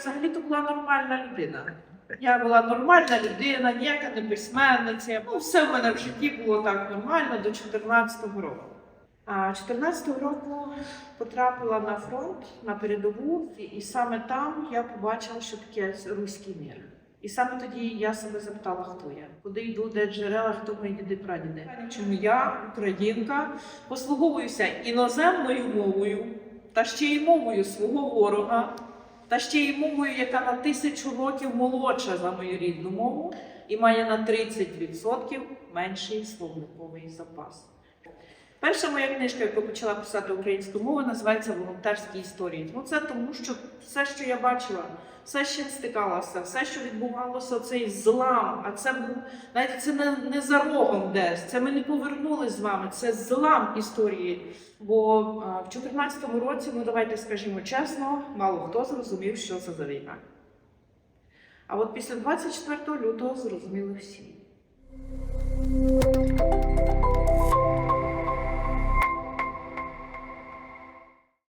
взагалі-то була нормальна людина. Я була нормальна людина, ніяка не письменниця. Ну, все в мене в житті було так нормально до 14-го року. А 14-го року потрапила на фронт на передову, і саме там я побачила, що таке руський мір. І саме тоді я себе запитала, хто я, куди йду, де джерела, хто мої діди прадіди. Чому я, українка, послуговуюся іноземною мовою та ще й мовою свого ворога, та ще й мовою, яка на тисячу років молодша за мою рідну мову і має на 30% менший словниковий запас. Перша моя книжка, яку почала писати українською мовою, називається Волонтерські історії. Ну це тому, що все, що я бачила, все, чим стикалася, все, що відбувалося, цей злам. А це був навіть це не, не за рогом десь. Це ми не повернулись з вами. Це злам історії. Бо а, в 2014 році, ну давайте скажімо чесно, мало хто зрозумів, що це за війна. А от після 24 лютого зрозуміли всі.